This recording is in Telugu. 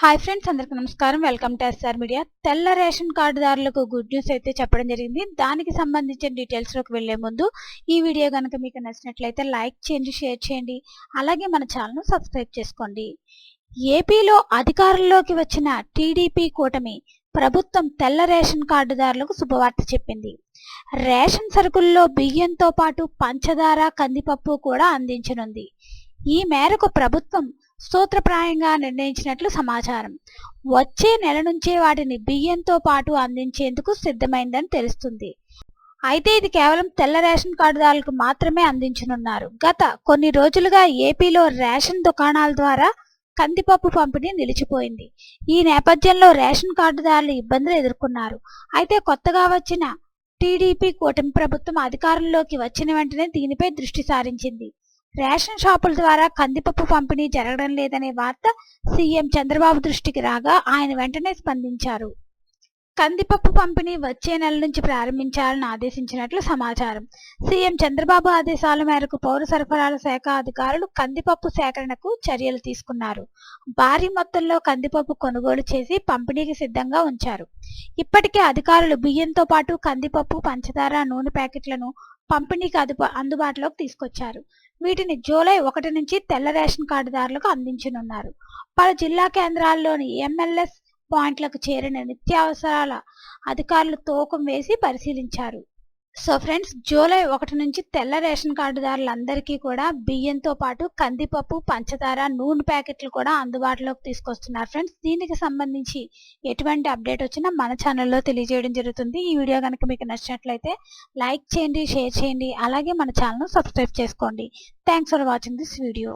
హాయ్ ఫ్రెండ్స్ అందరికి నమస్కారం. వెల్కమ్ టు ఎస్ఆర్ మీడియా తెల్ల రేషన్ కార్డుదారులకు గుడ్ న్యూస్ అయితే చెప్పడం జరిగింది. దానికి సంబంధించిన డీటెయిల్స్లోకి వెళ్ళే ముందు ఈ వీడియో కనుక మీకు నచ్చినట్లయితే లైక్ చేయండి షేర్ చేయండి. అలాగే మన ఛానల్ను సబ్స్క్రైబ్ చేసుకోండి. ఏపీలో అధికారంలోకి వచ్చిన టీడీపీ కూటమి ప్రభుత్వం తెల్ల రేషన్ కార్డుదారులకు శుభవార్త చెప్పింది. రేషన్ సరుకుల్లో బియ్యంతో పాటు పంచదార కందిపప్పు కూడా అందించనుంది. ఈ మేరకు ప్రభుత్వం సూత్రప్రాయంగా నిర్ణయించినట్లు సమాచారం. వచ్చే నెల నుంచే వాటిని బియ్యంతో పాటు అందించేందుకు సిద్ధమైందని తెలుస్తుంది. అయితే ఇది కేవలం తెల్ల రేషన్ కార్డుదారులకు మాత్రమే అందించనున్నారు. గత కొన్ని రోజులుగా ఏపీలో రేషన్ దుకాణాల ద్వారా కందిపప్పు పంపిణీ నిలిచిపోయింది. ఈ నేపథ్యంలో రేషన్ కార్డుదారులు ఇబ్బందులు ఎదుర్కొన్నారు. అయితే కొత్తగా వచ్చిన టీడీపీ కూటమి ప్రభుత్వం అధికారంలోకి వచ్చిన వెంటనే దీనిపై దృష్టి సారించింది. రేషన్ షాపుల ద్వారా కందిపప్పు పంపిణీ జరగడం లేదనే వార్త సీఎం చంద్రబాబు దృష్టికి రాగా ఆయన వెంటనే స్పందించారు. కందిపప్పు పంపిణీ వచ్చే నెల నుంచి ప్రారంభించాలని ఆదేశించినట్లు సమాచారం. సీఎం చంద్రబాబు ఆదేశాల మేరకు పౌర సరఫరాల శాఖ అధికారులు కందిపప్పు సేకరణకు చర్యలు తీసుకున్నారు. భారీ మొత్తంలో కందిపప్పు కొనుగోలు చేసి పంపిణీకి సిద్ధంగా ఉంచారు. ఇప్పటికే అధికారులు బియ్యంతో పాటు కందిపప్పు పంచదార నూనె ప్యాకెట్లను పంపిణీకి అదుపు అందుబాటులోకి తీసుకొచ్చారు. వీటిని జూలై ఒకటి నుంచి తెల్ల రేషన్ కార్డుదారులకు అందించనున్నారు. పలు జిల్లా కేంద్రాల్లోని ఎంఎల్ఎస్ పాయింట్లకు చేరిన నిత్యావసరాల అధికారులు తూకం వేసి పరిశీలించారు. సో ఫ్రెండ్స్ జూలై ఒకటి నుంచి తెల్ల రేషన్ కార్డుదారులందరికీ కూడా బియ్యంతో పాటు కందిపప్పు పంచదార నూనె ప్యాకెట్లు కూడా అందుబాటులోకి తీసుకొస్తున్నారు ఫ్రెండ్స్. దీనికి సంబంధించి ఎటువంటి అప్డేట్ వచ్చినా మన ఛానల్లో తెలియజేయడం జరుగుతుంది. ఈ వీడియో కనుక మీకు నచ్చినట్లయితే లైక్ చేయండి షేర్ చేయండి అలాగే మన ఛానల్ను సబ్స్క్రైబ్ చేసుకోండి. Thanks for watching this video.